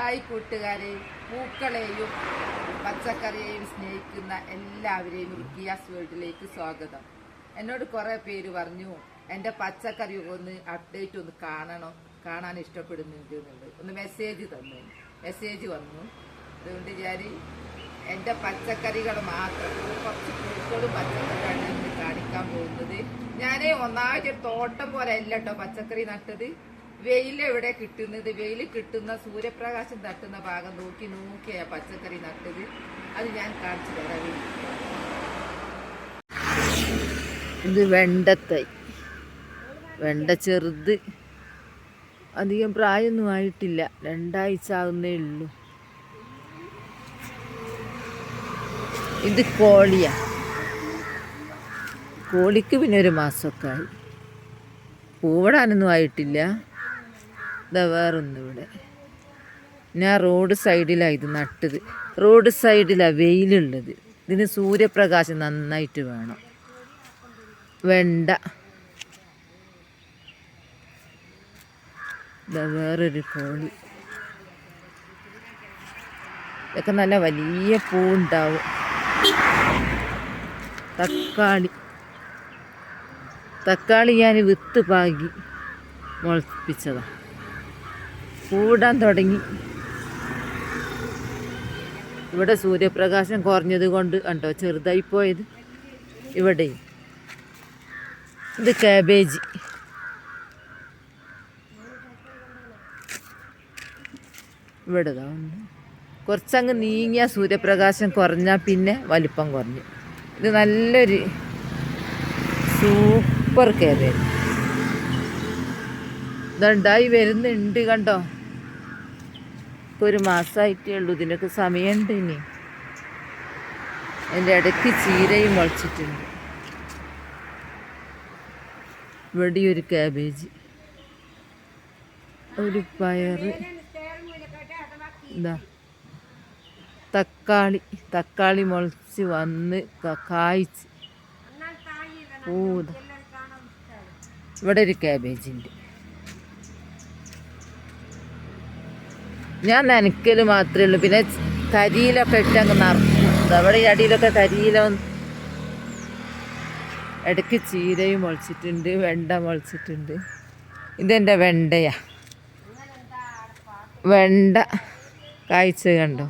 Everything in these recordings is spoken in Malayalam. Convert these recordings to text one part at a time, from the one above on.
ഹായ് കൂട്ടുകാരെ പൂക്കളെയും പച്ചക്കറിയെയും സ്നേഹിക്കുന്ന എല്ലാവരെയും റുക്കിയാസ് വേൾഡിലേക്ക് സ്വാഗതം. എന്നോട് കുറേ പേര് പറഞ്ഞു എന്റെ പച്ചക്കറി ഒന്ന് അപ്ഡേറ്റ് ഒന്ന് കാണണം കാണാൻ ഇഷ്ടപ്പെടുന്നുണ്ട് എന്നുള്ളത് ഒന്ന് മെസ്സേജ് തന്നു മെസ്സേജ് വന്നു. അതുകൊണ്ട് ഞാൻ എന്റെ പച്ചക്കറികൾ മാത്രം കുറച്ച് പൂക്കളും പച്ചക്കറിയാണ് കാണിക്കാൻ പോകുന്നത്. ഞാൻ ഒന്നാഴ്ച തോട്ടം പോലെ അല്ല പച്ചക്കറി നട്ടത്. വെയിൽ എവിടെ കിട്ടുന്നത്? വെയിൽ കിട്ടുന്ന സൂര്യപ്രകാശം തട്ടുന്ന ഭാഗം നോക്കി നോക്കിയാ പച്ചക്കറി നട്ടത്. അത് ഞാൻ കാണിച്ചു തരാം. ഇത് വെണ്ടത്തൈ. വെണ്ട ചെറുത്. അധികം പ്രായമൊന്നും ആയിട്ടില്ല. രണ്ടാഴ്ച ആകുന്നേ ഉള്ളൂ. ഇത് കോളിയാ. കോളിക്ക് പിന്നെ ഒരു മാസമൊക്കെ ആയി. പൂവിടാനൊന്നും ആയിട്ടില്ല. ഇതാ വേറൊന്നും ഇവിടെ ഞാൻ റോഡ് സൈഡിലാണ് ഇത് നട്ടത്. റോഡ് സൈഡിലാണ് വെയിലുള്ളത്. ഇതിന് സൂര്യപ്രകാശം നന്നായിട്ട് വേണം. വെണ്ട. ഇതാ വേറൊരു കോഴി ഇതൊക്കെ നല്ല വലിയ പൂവുണ്ടാവും. തക്കാളി. തക്കാളി ഞാൻ വിത്ത് പാകി മുളപ്പിച്ചതാ. പൂവിടാൻ തുടങ്ങി. ഇവിടെ സൂര്യപ്രകാശം കുറഞ്ഞത് കൊണ്ട് കണ്ടോ ചെറുതായി പോയത്. ഇവിടെ ഇത് കാബേജ് ഇവിടെ ഉണ്ട് കുറച്ചങ്ങ് നീങ്ങിയ സൂര്യപ്രകാശം കുറഞ്ഞാൽ പിന്നെ വലിപ്പം കുറഞ്ഞു. ഇത് നല്ലൊരു സൂപ്പർ കാബേജ് ഇതുണ്ടായി വരുന്നുണ്ട് കണ്ടോ. ഇപ്പൊ ഒരു മാസമായിട്ടേ ഉള്ളൂ. ഇതിനൊക്കെ സമയമുണ്ട് ഇനി. അതിന്റെ ഇടയ്ക്ക് ചീരയും മുളച്ചിട്ടുണ്ട്. ഇവിടെ ഒരു കാബേജ് ഒരു പയർ എന്താ തക്കാളി. തക്കാളി മുളച്ച് വന്ന് കായ്ച്ച്. ഇവിടെ ഒരു ഉണ്ട്. ഞാൻ നനയ്ക്കൽ മാത്രമേ ഉള്ളൂ. പിന്നെ കരിയിലൊക്കെ ഇട്ട് അങ്ങ് നിറക്കും അവിടെ ഈ അടിയിലൊക്കെ കരിയില ഇടയ്ക്ക് ചീരയും മുളച്ചിട്ടുണ്ട് വെണ്ട മുളച്ചിട്ടുണ്ട്. ഇതെന്റെ വെണ്ടയാ. വെണ്ട കാഴ്ച കണ്ടോ?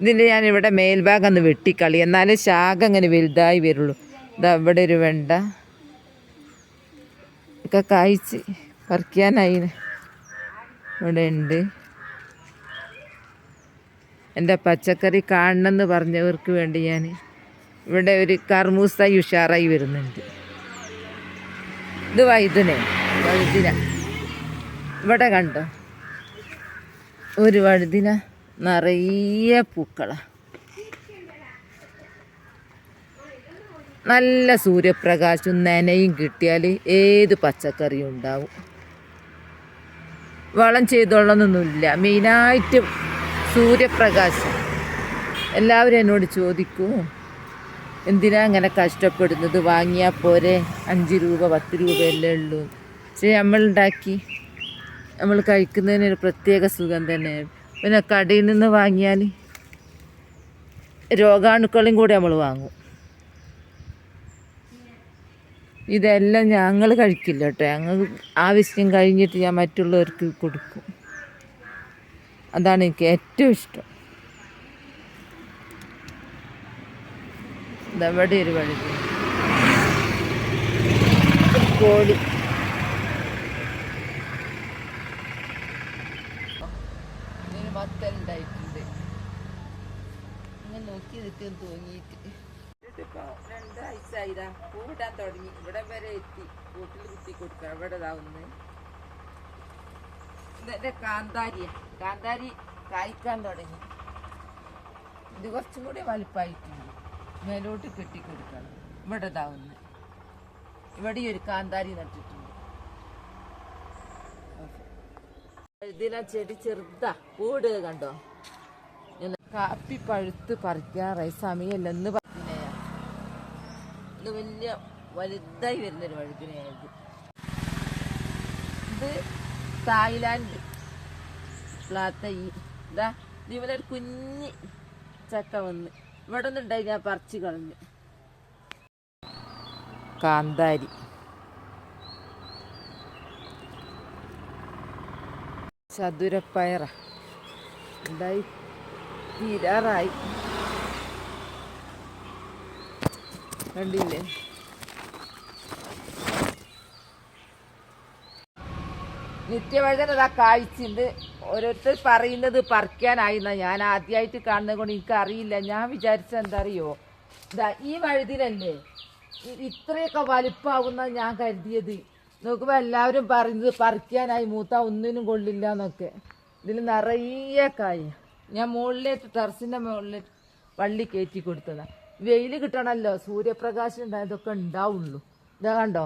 ഇതിന്റെ ഇവിടെ മേൽഭാഗം ഒന്ന് വെട്ടിക്കളി. എന്നാലും ശാഖ അങ്ങനെ വലുതായി വരുള്ളൂ. ഇതാ ഇവിടെ ഒരു വെണ്ട. ഒക്കെ കായ്ച്ച് പറിക്കാനായി ഇവിടെ ഉണ്ട്. എന്റെ പച്ചക്കറി കാണണമെന്ന് പറഞ്ഞവർക്ക് വേണ്ടി ഞാൻ ഇവിടെ ഒരു കർമൂസായി ഉഷാറായി വരുന്നുണ്ട്. ഇത് വൈദ്യനെ വഴുതിന ഇവിടെ കണ്ടോ? ഒരു വഴുതിന നിറയെ പൂക്കള. നല്ല സൂര്യപ്രകാശവും നനയും കിട്ടിയാൽ ഏത് പച്ചക്കറിയും ഉണ്ടാവും. വളം ചെയ്തോളൊന്നൊന്നുമില്ല മെയിനായിട്ടും സൂര്യപ്രകാശം. എല്ലാവരും എന്നോട് ചോദിക്കൂ എന്തിനാ അങ്ങനെ കഷ്ടപ്പെടുന്നത്? വാങ്ങിയാൽ പോരെ? അഞ്ച് രൂപ പത്ത് രൂപയല്ലേ ഉള്ളൂ. പക്ഷേ നമ്മളുണ്ടാക്കി നമ്മൾ കഴിക്കുന്നതിന് ഒരു പ്രത്യേക സുഖം തന്നെ. പിന്നെ കടയിൽ നിന്ന് വാങ്ങിയാൽ രോഗാണുക്കളും കൂടെ നമ്മൾ വാങ്ങും. ഇതെല്ലാം ഞങ്ങൾ കഴിക്കില്ല കേട്ടോ. ഞങ്ങൾ ആവശ്യം കഴിഞ്ഞിട്ട് ഞാൻ മറ്റുള്ളവർക്ക് കൊടുക്കും. അതാണ് എനിക്ക് ഏറ്റവും ഇഷ്ടം. ഇതെവിടെ ഒരു വഴി. കോഴി. മത്തലുണ്ടായിട്ടുണ്ട് അങ്ങനെ നോക്കി നിൽക്കും തോന്നിയിട്ട്. ഇതിപ്പോ രണ്ടാഴ്ചയായിരാ പൂവിടാൻ തുടങ്ങി. ഇവിടെ വരെ എത്തി. കൂട്ടിൽ കുത്തി കൊടുക്കാം ഇവിടെ ഇതാവുന്നു ഇതെന്റെ കാന്താരിയാ കാന്താരി. കായ്ക്കാൻ തുടങ്ങി. ഇത് കുറച്ചും കൂടി വലുപ്പമായിട്ടുണ്ട് മേലോട്ട് കെട്ടിക്കൊടുക്കണം. ഇവിടെ ഇതാവുന്നു ഇവിടെ ഒരു കാന്താരി നട്ടിട്ടുണ്ട്. ഇതിനാ ചെടി ചെറുതാ. കൂട് കണ്ടോ? കാപ്പി പഴുത്ത് പറിക്കാറായി. സമയമല്ല എന്ന് പറഞ്ഞാ ഇത് വലിയ വലുതായി വരുന്നൊരു വഴുതിനയായത് ഇത് തായ്ലാൻഡ്. ഈ ഇതാ ഇവിടെ ഒരു കുഞ്ഞ് ചക്ക വന്ന്. ഇവിടെ ഒന്നുണ്ടായി ഞാൻ പറിച്ചു കളഞ്ഞു. കാന്താരി. ചതുരപ്പയറ. എന്തായി തീരാറായി. കണ്ടില്ലേ? നിത്യവഴുതന ഇതാ കാഴ്ചയുണ്ട്. ഓരോരുത്തർ പറയുന്നത് പറിക്കാനായി എന്നാ ഞാൻ ആദ്യമായിട്ട് കാണുന്നത് കൊണ്ട് എനിക്ക് അറിയില്ല ഞാൻ വിചാരിച്ച എന്താ അറിയോ ഇതാ ഈ വഴുതിലല്ലേ? ഇത്രയൊക്കെ വലിപ്പാവുന്ന ഞാൻ കരുതിയത്. നോക്കുമ്പോ എല്ലാവരും പറയുന്നത് പറിക്കാനായി മൂത്ത ഒന്നിനും കൊള്ളില്ല എന്നൊക്കെ. ഇതിൽ നിറയെ കായ. ഞാൻ മുകളിലേക്ക് ടെറസിന്റെ മുകളിലേക്ക് വള്ളി കയറ്റി കൊടുത്തതാ. വെയിൽ കിട്ടണമല്ലോ സൂര്യപ്രകാശം ഉണ്ടായതൊക്കെ ഉണ്ടാവുള്ളൂ. ഇതാ കണ്ടോ?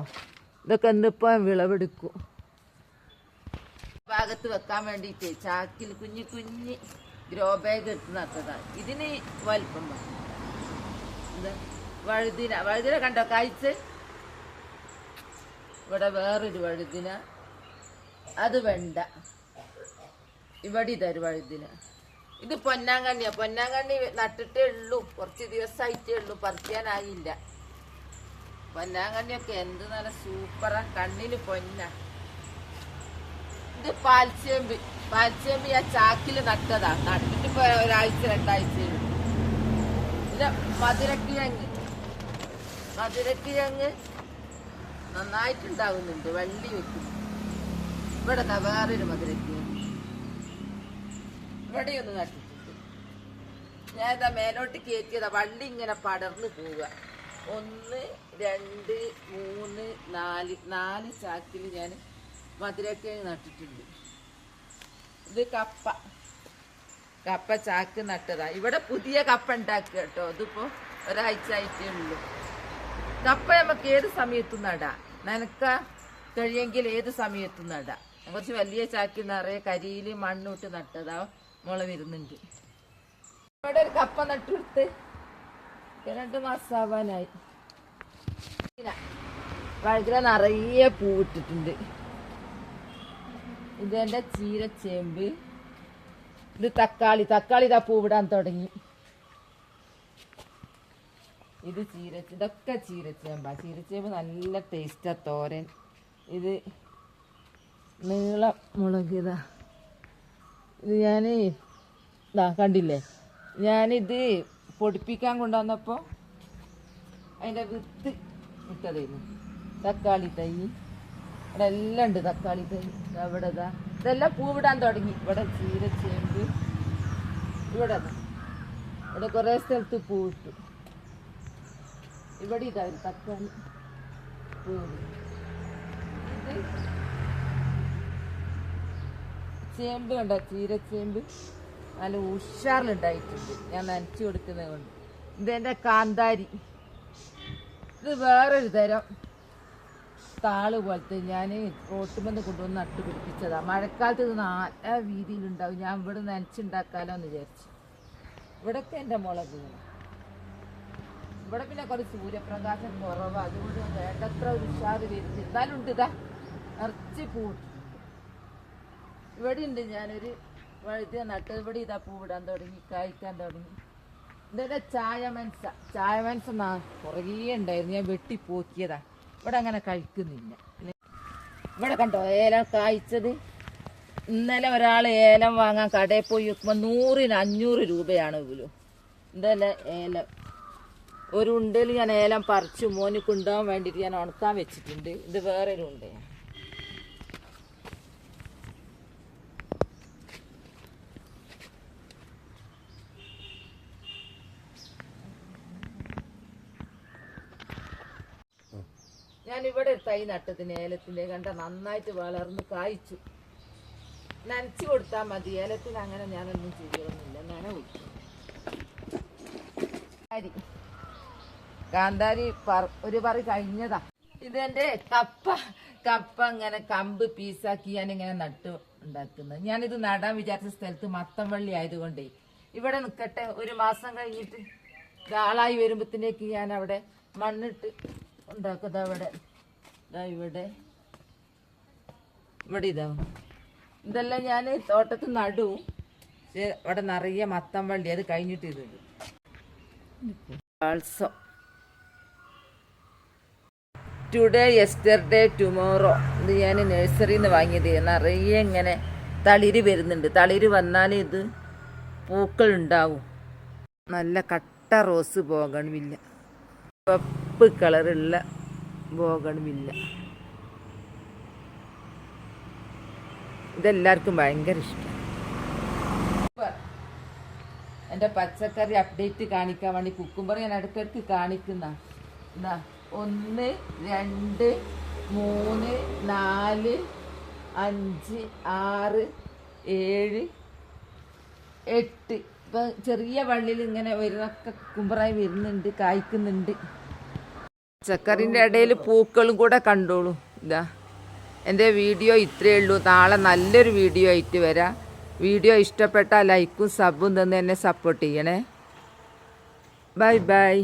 ഇതൊക്കെ ഇന്നിപ്പോ വിളവെടുക്കും. ഭാഗത്ത് വെക്കാൻ വേണ്ടിയിട്ട് ചാക്കിൽ കുഞ്ഞു കുഞ്ഞ് ഗ്രോ ബാഗ് എടുത്ത് നട്ടതാണ് ഇതിന് വലിപ്പം. വഴുതിന. വഴുതിന കണ്ടോ? കായ്ച്ച്. ഇവിടെ വേറൊരു വഴുതിന. അത് വേണ്ട. ഇവിടെ ഇതൊരു വഴുതിന. ഇത് പൊന്നാങ്കണ്ണിയാ. പൊന്നാങ്കണ്ണി നട്ടിട്ടേ ഉള്ളൂ. കുറച്ച് ദിവസമായിട്ടേ ഉള്ളൂ. പറിക്കാനായില്ല. പൊന്നാങ്കണ്ണിയൊക്കെ എന്ത് നല്ല സൂപ്പറാ. കണ്ണിന് പൊന്നാ. ഇത് പാൽച്ചേമ്പ് പാൽച്ചേമ്പ് ഞാൻ ചാക്കിൽ നട്ടതാ നട്ടിട്ട് ഇപ്പൊ ഒരാഴ്ച രണ്ടാഴ്ച പിന്നെ മധുരക്കിഴങ്ങ്. മധുരക്കിഴങ്ങ് നന്നായിട്ടുണ്ടാകുന്നുണ്ട് വള്ളി വെക്കും. ഇവിടെ വേറൊരു മധുരക്കിഴങ്ങ്. ഇവിടെയൊന്ന് നട്ടിട്ടുണ്ട്. ഞാൻ ഇതാ മേലോട്ട് കയറ്റിയതാ വള്ളി ഇങ്ങനെ പടർന്നു പോവുക. ഒന്ന് രണ്ട് മൂന്ന് നാല് നാല് ചാക്കിൽ ഞാൻ മധുരക്കിഴങ്ങ് നട്ടിട്ടുണ്ട്. ഇത് കപ്പ. കപ്പ ചാക്ക് നട്ടതാ. ഇവിടെ പുതിയ കപ്പ ഉണ്ടാക്കുക കേട്ടോ. ഇതിപ്പോ ഒരാഴ്ച ആയിട്ടേ ഉള്ളൂ. കപ്പ നമുക്ക് ഏത് സമയത്തും നടാം. നനക്ക കഴിയെങ്കിൽ ഏത് സമയത്തും നടാം. കുറച്ച് വലിയ ചാക്കി നിറയെ കരിയിൽ മണ്ണിട്ട് നട്ടതാ മുള വരുന്നുണ്ട്. ഇവിടെ ഒരു കപ്പ നട്ടുകൊടുത്ത് രണ്ട് മാസം ആവാനായി നിറയെ പൂവിട്ടിട്ടുണ്ട്. ഇതെന്റെ ചീരച്ചേമ്പ്. ഇത് തക്കാളി തക്കാളി ഇതാ പൂവിടാൻ തുടങ്ങി. ഇത് ചീര ഇതൊക്കെ ചീരച്ചേമ്പാ. ചീരച്ചേമ്പ് നല്ല ടേസ്റ്റാ തോരൻ. ഇത് നീളം മുളക് ഇതാ. ഇത് ഞാൻ ഇതാ കണ്ടില്ലേ? ഞാനിത് പൊടിപ്പിക്കാൻ കൊണ്ടുവന്നപ്പോൾ അതിന്റെ വിത്ത് ഇട്ടതായിരുന്നു തക്കാളി തൈ. ഇവിടെ എല്ലാം ഉണ്ട് തക്കാളി തൈ അവിടെ ഇതാ. ഇതെല്ലാം പൂവിടാൻ തുടങ്ങി. ഇവിടെ ചീരച്ചേമ്പ് ഇവിടെ ദാ. ഇവിടെ കുറേ സ്ഥലത്ത് പൂവിട്ടു ഇവിടെ ഇതാ തക്കാളി പൂവ് ഇത് ചേമ്പ് കണ്ട? ചീരച്ചേമ്പ് നല്ല ഉഷാറിലുണ്ടായിട്ടുണ്ട്. ഞാൻ നനച്ചു കൊടുക്കുന്നത് കൊണ്ട്. ഇതെന്റെ കാന്താരി. ഇത് വേറൊരു തരം. താൾ പോലത്തെ ഞാൻ റോട്ടുമെന്ന് കൊണ്ടുവന്ന് നട്ട് പിടിപ്പിച്ചതാണ് മഴക്കാലത്ത് ഇത് നല്ല വീതിയിലുണ്ടാവും. ഞാൻ ഇവിടെ നനച്ചുണ്ടാക്കാലോ എന്ന് വിചാരിച്ചു. ഇവിടൊക്കെ എന്റെ മുളക് ഇവിടെ പിന്നെ കുറച്ച് സൂര്യപ്രകാശം കുറവ്. അതുകൊണ്ട് വേണ്ടത്ര ഒരു ഉഷാറ് വരുന്നു എന്നാലും ഉണ്ട് ഇതാ. നിറച്ച് പൂട്ട് ഇവിടെ ഉണ്ട് ഞാനൊരു വഴുതിയ നട്ട്. ഇവിടെ ഇതാ പൂവിടാൻ തുടങ്ങി കായ്ക്കാൻ തുടങ്ങി. എന്തായാലും ചായ മനസ്സ ചായ മനസ്സ കുറേ ഉണ്ടായിരുന്നു. ഞാൻ വെട്ടി പോക്കിയതാ. ഇവിടെ അങ്ങനെ കഴിക്കുന്നില്ല. ഇവിടെ കണ്ടോ ഏലം കായ്ച്ചത്. ഇന്നലെ ഒരാൾ ഏലം വാങ്ങാൻ കടയിൽ പോയി വെക്കുമ്പോൾ നൂറിന് അഞ്ഞൂറ് രൂപയാണ് പോലും ഇതല്ലേ ഏലം. ഒരു ഉണ്ടയിൽ ഞാൻ ഏലം പറിച്ചു മോനിക്കുണ്ടാവാൻ വേണ്ടിയിട്ട് ഞാൻ ഉണക്കാൻ വെച്ചിട്ടുണ്ട്. ഇത് വേറൊരു ഉണ്ടയാണ് ഞാൻ ഇവിടെ തൈ നട്ടത്തിന് ഏലത്തിന്റെ കണ്ട നന്നായിട്ട് വളർന്ന് കായ്ച്ചു. നനച്ചു കൊടുത്താൽ മതി. ഏലത്തിന് അങ്ങനെ ഞാനൊന്നും ചെയ്യണമെന്നില്ല. നന ഒഴിക്കും കാന്താരി ഒരു പറ കഴിഞ്ഞതാ. ഇതെന്റെ കപ്പ. കപ്പ ഇങ്ങനെ കമ്പ് പീസാക്കി ഞാൻ ഇങ്ങനെ നട്ടു ഉണ്ടാക്കുന്നത്. ഞാനിത് നടാൻ വിചാരിച്ച സ്ഥലത്ത് മത്തം വള്ളി ആയതുകൊണ്ടേ. ഇവിടെ നിൽക്കട്ടെ ഒരു മാസം കഴിഞ്ഞിട്ട് ഇതാളായി വരുമ്പത്തിനേക്ക് ഞാൻ അവിടെ മണ്ണിട്ട് ഉണ്ടാക്കുന്നത് അവിടെ. ഇതാ ഇവിടെ. ഇവിടെ ഇതാവും ഇതെല്ലാം ഞാൻ തോട്ടത്തിൽ നടു. ഇവിടെ നിറയെ മത്തം വള്ളി അത് കഴിഞ്ഞിട്ട് ഇതുണ്ട് ആൾസോ ടുഡേ യെസ്റ്റർഡേ ടുമോറോ ഇത് ഞാൻ നഴ്സറിയിൽ നിന്ന് വാങ്ങിയത്. നിറയെ ഇങ്ങനെ തളിര് വരുന്നുണ്ട്. തളിര് വന്നാൽ ഇത് പൂക്കൾ ഉണ്ടാവും. നല്ല കട്ട റോസ് പോകണമില്ല. വെപ്പ് കളറുള്ള ബോഗണുമില്ല. ഇതെല്ലാവർക്കും ഭയങ്കര ഇഷ്ടം. എന്റെ പച്ചക്കറി അപ്ഡേറ്റ് കാണിക്കാൻ വേണ്ടി കുക്കുംബർ ഞാൻ ഇടയ്ക്കിടയ്ക്ക് കാണിക്കുന്ന. ഇതാ ഒന്ന് രണ്ട് മൂന്ന് നാല് അഞ്ച് ആറ് ഏഴ് എട്ട്. ഇപ്പം ചെറിയ വള്ളിയിൽ ഇങ്ങനെ വരുന്നൊക്കെ കുക്കുംബറായി വരുന്നുണ്ട് കായ്ക്കുന്നുണ്ട്. പച്ചക്കറിന്റെ ഇടയിൽ പൂക്കളും കൂടെ കണ്ടോളൂ. ഇതാ. എന്റെ വീഡിയോ ഇത്രയേ ഉള്ളൂ. നാളെ നല്ലൊരു വീഡിയോ ആയിട്ട് വരാം. വീഡിയോ ഇഷ്ടപ്പെട്ടാൽ ലൈക്കും സബും തന്ന് എന്നെ സപ്പോർട്ട് ചെയ്യണേ. Bye bye.